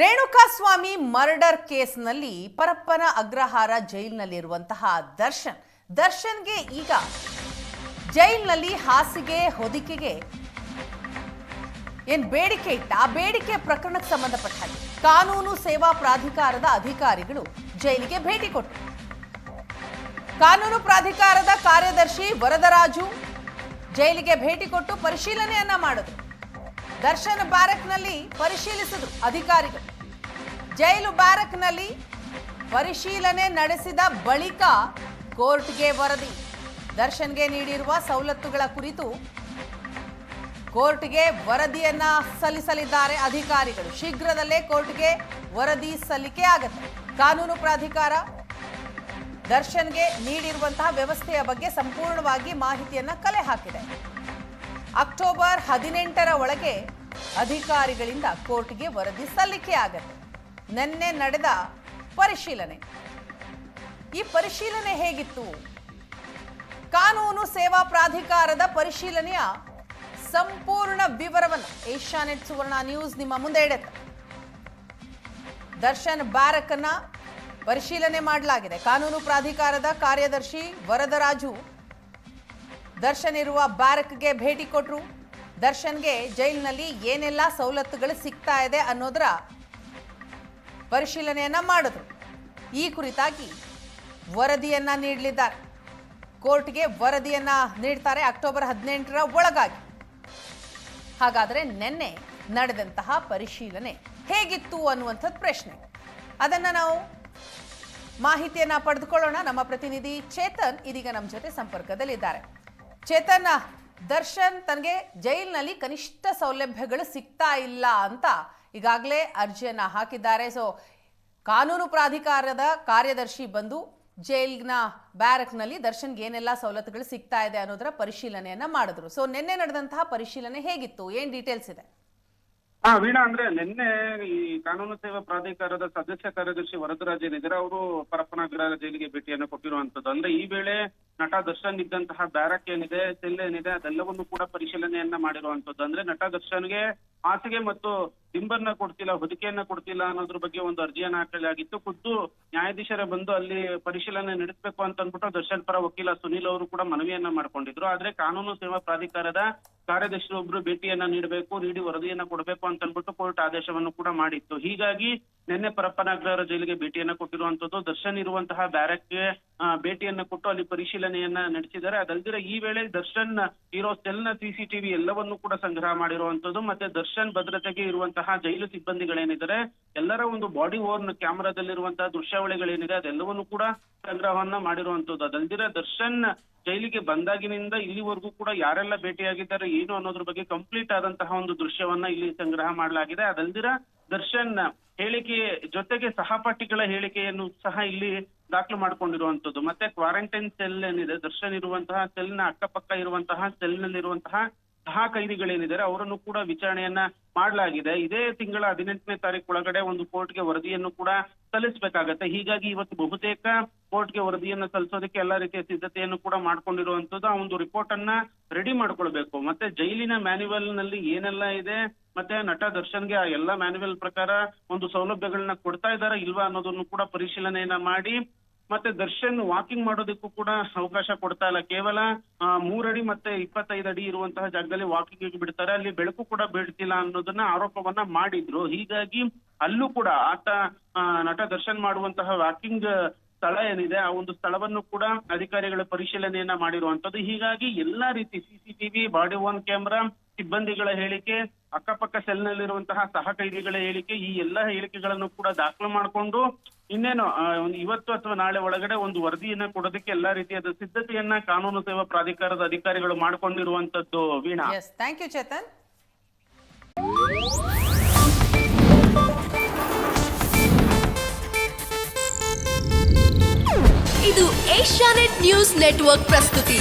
Renukaswamy murder ಕೇಸ್ನಲ್ಲಿ ಪರಪ್ಪನ ಅಗ್ರಹಾರ ಜೈಲಿನಲ್ಲಿರುವಂತಹ ದರ್ಶನ್. ದರ್ಶನ್ಗೆ ಈಗ ಜೈಲಿನಲ್ಲಿ ಹಾಸಿಗೆ, ಹೊದಿಕೆಗೆ ಏನ್ ಬೇಡಿಕೆ ಇಟ್ಟ? ಆ ಬೇಡಿಕೆ ಪ್ರಕರಣಕ್ಕೆ ಸಂಬಂಧಪಟ್ಟ ಹಾಗೆ ಕಾನೂನು ಸೇವಾ ಪ್ರಾಧಿಕಾರದ ಅಧಿಕಾರಿಗಳು ಜೈಲಿಗೆ ಭೇಟಿ ಕೊಟ್ಟರು. ಕಾನೂನು ಪ್ರಾಧಿಕಾರದ ಕಾರ್ಯದರ್ಶಿ ವರದರಾಜು ಜೈಲಿಗೆ ಭೇಟಿ ಕೊಟ್ಟು ಪರಿಶೀಲನೆಯನ್ನ ಮಾಡಿದ್ರು. ದರ್ಶನ್ ಬ್ಯಾರಕ್ನಲ್ಲಿ ಪರಿಶೀಲಿಸಿದ್ರು ಅಧಿಕಾರಿಗಳು. ಜೈಲು ಬ್ಯಾರಕ್ನಲ್ಲಿ ಪರಿಶೀಲನೆ ನಡೆಸಿದ ಬಳಿಕ ಕೋರ್ಟ್ಗೆ ವರದಿ. ದರ್ಶನ್ಗೆ ನೀಡಿರುವ ಸವಲತ್ತುಗಳ ಕುರಿತು ಕೋರ್ಟ್ಗೆ ವರದಿಯನ್ನ ಸಲ್ಲಿಸಲಿದ್ದಾರೆ ಅಧಿಕಾರಿಗಳು. ಶೀಘ್ರದಲ್ಲೇ ಕೋರ್ಟ್ಗೆ ವರದಿ ಸಲ್ಲಿಕೆ ಆಗುತ್ತೆ. ಕಾನೂನು ಪ್ರಾಧಿಕಾರ ದರ್ಶನ್ಗೆ ನೀಡಿರುವಂತಹ ವ್ಯವಸ್ಥೆಯ ಬಗ್ಗೆ ಸಂಪೂರ್ಣವಾಗಿ ಮಾಹಿತಿಯನ್ನ ಕಲೆ ಹಾಕಿದೆ. ಅಕ್ಟೋಬರ್ ಹದಿನೆಂಟರ ಒಳಗೆ ಅಧಿಕಾರಿಗಳಿಂದ ಕೋರ್ಟ್ಗೆ ವರದಿ ಸಲ್ಲಿಕೆ ಆಗತ್ತೆ. ನಿನ್ನೆ ನಡೆದ ಪರಿಶೀಲನೆ. ಈ ಪರಿಶೀಲನೆ ಹೇಗಿತ್ತು? ಕಾನೂನು ಸೇವಾ ಪ್ರಾಧಿಕಾರದ ಪರಿಶೀಲನೆಯ ಸಂಪೂರ್ಣ ವಿವರವನ್ನು ಏಷ್ಯಾನೆಟ್ ಸುವರ್ಣ ನ್ಯೂಸ್ ನಿಮ್ಮ ಮುಂದೆ ಇಡುತ್ತೆ ದರ್ಶನ್ ಬ್ಯಾರಕ್ ಅನ್ನ ಪರಿಶೀಲನೆ ಮಾಡಲಾಗಿದೆ. ಕಾನೂನು ಪ್ರಾಧಿಕಾರದ ಕಾರ್ಯದರ್ಶಿ ವರದರಾಜು ದರ್ಶನ್ ಇರುವ ಬ್ಯಾರಕ್ಗೆ ಭೇಟಿ ಕೊಟ್ಟರು ದರ್ಶನ್ಗೆ ಜೈಲಿನಲ್ಲಿ ಏನೆಲ್ಲ ಸವಲತ್ತುಗಳು ಸಿಗ್ತಾ ಇದೆ ಅನ್ನೋದರ ಪರಿಶೀಲನೆಯನ್ನ ಮಾಡಿದ್ರು. ಈ ಕುರಿತಾಗಿ ವರದಿಯನ್ನ ನೀಡಲಿದ್ದಾರೆ. ಕೋರ್ಟ್ಗೆ ವರದಿಯನ್ನ ನೀಡ್ತಾರೆ ಅಕ್ಟೋಬರ್ ಹದಿನೆಂಟರ ಒಳಗಾಗಿ. ಹಾಗಾದರೆ ನಿನ್ನೆ ನಡೆದಂತಹ ಪರಿಶೀಲನೆ ಹೇಗಿತ್ತು ಅನ್ನುವಂಥದ್ದು ಪ್ರಶ್ನೆ. ಅದನ್ನು ನಾವು ಮಾಹಿತಿಯನ್ನ ಪಡೆದುಕೊಳ್ಳೋಣ. ನಮ್ಮ ಪ್ರತಿನಿಧಿ ಚೇತನ್ ಇದೀಗ ನಮ್ಮ ಜೊತೆ ಸಂಪರ್ಕದಲ್ಲಿದ್ದಾರೆ. ಚೇತನ್ ದರ್ಶನ್ ತನಗೆ ಜೈಲಿನಲ್ಲಿ ಕನಿಷ್ಠ ಸೌಲಭ್ಯಗಳು ಸಿಗ್ತಾ ಇಲ್ಲ ಅಂತ ಈಗಾಗಲೇ ಅರ್ಜಿಯನ್ನ ಹಾಕಿದ್ದಾರೆ. ಸೊ ಕಾನೂನು ಪ್ರಾಧಿಕಾರದ ಕಾರ್ಯದರ್ಶಿ ಬಂದು ಜೈಲ್ನ ಬ್ಯಾರಕ್ನಲ್ಲಿ ದರ್ಶನ್ಗೆ ಏನೆಲ್ಲ ಸವಲತ್ತುಗಳು ಸಿಗ್ತಾ ಇದೆ ಅನ್ನೋದರ ಪರಿಶೀಲನೆಯನ್ನ ಮಾಡಿದ್ರು. ಸೊ ನಿನ್ನೆ ನಡೆದಂತಹ ಪರಿಶೀಲನೆ ಹೇಗಿತ್ತು? ಏನ್ ಡೀಟೇಲ್ಸ್ ಇದೆ? ಹಾ, ವೀಣಾ, ಅಂದ್ರೆ ನಿನ್ನೆ ಈ ಕಾನೂನು ಸೇವಾ ಪ್ರಾಧಿಕಾರದ ಸದಸ್ಯ ಕಾರ್ಯದರ್ಶಿ ವರದರಾಜ್ ಏನಿದ್ದಾರೆ ಅವರು ಪರಪ್ಪನಗರ ಜೈಲಿಗೆ ಭೇಟಿಯನ್ನು ಕೊಟ್ಟಿರುವಂತದ್ದು ಅಂದ್ರೆ ಈ ವೇಳೆ ನಟ ದರ್ಶನ್ ಇದ್ದಂತಹ ಬ್ಯಾರಕ್ ಏನಿದೆ ಸೆಲ್ ಏನಿದೆ, ಅದೆಲ್ಲವನ್ನು ಕೂಡ ಪರಿಶೀಲನೆಯನ್ನ ಮಾಡಿರುವಂತದ್ದು. ಅಂದ್ರೆ ನಟ ದರ್ಶನ್ಗೆ ಹಾಸಿಗೆ ಮತ್ತು ದಿಂಬನ್ನ ಕೊಡ್ತಿಲ್ಲ, ಹೊದಿಕೆಯನ್ನ ಕೊಡ್ತಿಲ್ಲ ಅನ್ನೋದ್ರ ಬಗ್ಗೆ ಒಂದು ಅರ್ಜಿಯನ್ನ ಹಾಕಲಾಗಿತ್ತು. ಖುದ್ದು ನ್ಯಾಯಾಧೀಶರ ಬಂದು ಅಲ್ಲಿ ಪರಿಶೀಲನೆ ನಡೆಸಬೇಕು ಅಂತ ಅಂದ್ಬಿಟ್ಟು ದರ್ಶನ್ ಪರ ವಕೀಲ ಸುನೀಲ್ ಅವರು ಕೂಡ ಮನವಿಯನ್ನ ಮಾಡ್ಕೊಂಡಿದ್ರು. ಆದ್ರೆ ಕಾನೂನು ಸೇವಾ ಪ್ರಾಧಿಕಾರದ ಕಾರ್ಯದರ್ಶಿ ಒಬ್ರು ಭೇಟಿಯನ್ನ ನೀಡಬೇಕು, ನೀಡಿ ವರದಿಯನ್ನ ಕೊಡಬೇಕು ಅಂತ ಅಂದ್ಬಿಟ್ಟು ಕೋರ್ಟ್ ಆದೇಶವನ್ನು ಕೂಡ ಮಾಡಿತ್ತು. ಹೀಗಾಗಿ ನಿನ್ನೆ ಪರಪ್ಪನಗರ ಜೈಲಿಗೆ ಭೇಟಿಯನ್ನ ಕೊಟ್ಟಿರುವಂತದ್ದು. ದರ್ಶನ್ ಇರುವಂತಹ ಬ್ಯಾರಕ್ಗೆ ಭೇಟಿಯನ್ನ ಕೊಟ್ಟು ಅಲ್ಲಿ ಪರಿಶೀಲನೆಯನ್ನ ನಡೆಸಿದ್ದಾರೆ. ಅದಲ್ದಿರ ಈ ವೇಳೆ ದರ್ಶನ್ ಇರೋ ಸೆಲ್ನ ಸಿಸಿಟಿವಿ ಎಲ್ಲವನ್ನೂ ಕೂಡ ಸಂಗ್ರಹ ಮಾಡಿರುವಂತದ್ದು. ಮತ್ತೆ ದರ್ಶನ್ ಭದ್ರತೆಗೆ ಇರುವಂತಹ ಜೈಲು ಸಿಬ್ಬಂದಿಗಳೇನಿದ್ದಾರೆ, ಎಲ್ಲರ ಒಂದು ಬಾಡಿ ಓರ್ನ್ ಕ್ಯಾಮೆರಾದಲ್ಲಿರುವಂತಹ ದೃಶ್ಯಾವಳಿಗಳೇನಿದೆ, ಅದೆಲ್ಲವನ್ನು ಕೂಡ ಸಂಗ್ರಹವನ್ನ ಮಾಡಿರುವಂತದ್ದು. ಅದಲ್ದಿರ ದರ್ಶನ್ ಜೈಲಿಗೆ ಬಂದಾಗಿನಿಂದ ಇಲ್ಲಿವರೆಗೂ ಕೂಡ ಯಾರೆಲ್ಲ ಭೇಟಿಯಾಗಿದ್ದಾರೆ, ಏನು ಅನ್ನೋದ್ರ ಬಗ್ಗೆ ಕಂಪ್ಲೀಟ್ ಆದಂತಹ ಒಂದು ದೃಶ್ಯವನ್ನ ಇಲ್ಲಿ ಸಂಗ್ರಹ ಮಾಡಲಾಗಿದೆ. ಅದಲ್ದಿರ ದರ್ಶನ್, ಹೇಳಿಕೆ ಜೊತೆಗೆ ಸಹಪಾಠಿಗಳ ಹೇಳಿಕೆಯನ್ನು ಸಹ ಇಲ್ಲಿ ದಾಖಲು ಮಾಡ್ಕೊಂಡಿರುವಂತದ್ದು ಮತ್ತೆ ಕ್ವಾರಂಟೈನ್ ಸೆಲ್ ಏನಿದೆ, ದರ್ಶನ್ ಇರುವಂತಹ ಸೆಲ್ನ ಅಕ್ಕಪಕ್ಕ ಇರುವಂತಹ ಸೆಲ್ ನಲ್ಲಿರುವಂತಹ ಸಹ ಕೈದಿಗಳೇನಿದ್ದಾರೆ, ಅವರನ್ನು ಕೂಡ ವಿಚಾರಣೆಯನ್ನ ಮಾಡಲಾಗಿದೆ. ಇದೇ ತಿಂಗಳ ಹದಿನೆಂಟನೇ ತಾರೀಕು ಒಳಗಡೆ ಒಂದು ಕೋರ್ಟ್ಗೆ ವರದಿಯನ್ನು ಕೂಡ ಸಲ್ಲಿಸಬೇಕಾಗತ್ತೆ. ಹೀಗಾಗಿ ಇವತ್ತು ಬಹುತೇಕ ಕೋರ್ಟ್ಗೆ ವರದಿಯನ್ನ ಸಲ್ಲಿಸೋದಕ್ಕೆ ಎಲ್ಲಾ ರೀತಿಯ ಸಿದ್ಧತೆಯನ್ನು ಕೂಡ ಮಾಡ್ಕೊಂಡಿರುವಂತದ್ದು ಆ ಒಂದು ರಿಪೋರ್ಟ್ ಅನ್ನ ರೆಡಿ ಮಾಡ್ಕೊಳ್ಬೇಕು. ಮತ್ತೆ ಜೈಲಿನ ಮ್ಯಾನ್ಯುವಲ್ನಲ್ಲಿ ಏನೆಲ್ಲ ಇದೆ, ಮತ್ತೆ ನಟ ದರ್ಶನ್ಗೆ ಆ ಎಲ್ಲಾ ಮ್ಯಾನ್ಯುವಲ್ ಪ್ರಕಾರ ಒಂದು ಸೌಲಭ್ಯಗಳನ್ನ ಕೊಡ್ತಾ ಇದ್ದಾರಾ ಇಲ್ವಾ ಅನ್ನೋದನ್ನು ಕೂಡ ಪರಿಶೀಲನೆಯನ್ನ ಮಾಡಿ ಮತ್ತೆ ದರ್ಶನ್ ವಾಕಿಂಗ್ ಮಾಡೋದಕ್ಕೂ ಕೂಡ ಅವಕಾಶ ಕೊಡ್ತಾ ಇಲ್ಲ. ಕೇವಲ ಮೂರಡಿ ಮತ್ತೆ ಇಪ್ಪತ್ತೈದು ಅಡಿ ಇರುವಂತಹ ಜಾಗದಲ್ಲಿ ವಾಕಿಂಗ್ ಬಿಡ್ತಾರೆ. ಅಲ್ಲಿ ಬೆಳಕು ಕೂಡ ಬೀಳ್ತಿಲ್ಲ ಅನ್ನೋದನ್ನ ಆರೋಪವನ್ನ ಮಾಡಿದ್ರು. ಹೀಗಾಗಿ ಅಲ್ಲೂ ಕೂಡ ಆತ ನಟ ದರ್ಶನ್ ಮಾಡುವಂತಹ ವಾಕಿಂಗ್ ಸ್ಥಳ ಏನಿದೆ, ಆ ಒಂದು ಸ್ಥಳವನ್ನು ಕೂಡ ಅಧಿಕಾರಿಗಳ ಪರಿಶೀಲನೆಯನ್ನ ಮಾಡಿರುವಂತದ್ದು ಹೀಗಾಗಿ ಎಲ್ಲಾ ರೀತಿ ಸಿಸಿಟಿವಿ ಬಾಡಿ ಒನ್ ಕ್ಯಾಮೆರಾ ಸಿಬ್ಬಂದಿಗಳ ಹೇಳಿಕೆ, ಅಕ್ಕಪಕ್ಕ ಸೆಲ್ ನಲ್ಲಿರುವಂತಹ ಸಹ ಕೈದಿಗಳ ಹೇಳಿಕೆ, ಈ ಎಲ್ಲಾ ಹೇಳಿಕೆಗಳನ್ನು ಕೂಡ ದಾಖಲು ಮಾಡಿಕೊಂಡು ಇನ್ನೇನು ಇವತ್ತು ಅಥವಾ ನಾಳೆ ಒಳಗಡೆ ಒಂದು ವರದಿಯನ್ನ ಕೊಡೋದಕ್ಕೆ ಎಲ್ಲಾ ರೀತಿಯಾದ ಸಿದ್ಧತೆಯನ್ನ ಕಾನೂನು ಸೇವಾ ಪ್ರಾಧಿಕಾರದ ಅಧಿಕಾರಿಗಳು ಮಾಡಿಕೊಂಡಿರುವಂತದ್ದು ವೀಣಾ. ಥ್ಯಾಂಕ್ ಯು ಚೇತನ್ ಇದು ಏಷ್ಯಾನೆಟ್ ನ್ಯೂಸ್ ನೆಟ್ವರ್ಕ್ ಪ್ರಸ್ತುತಿ.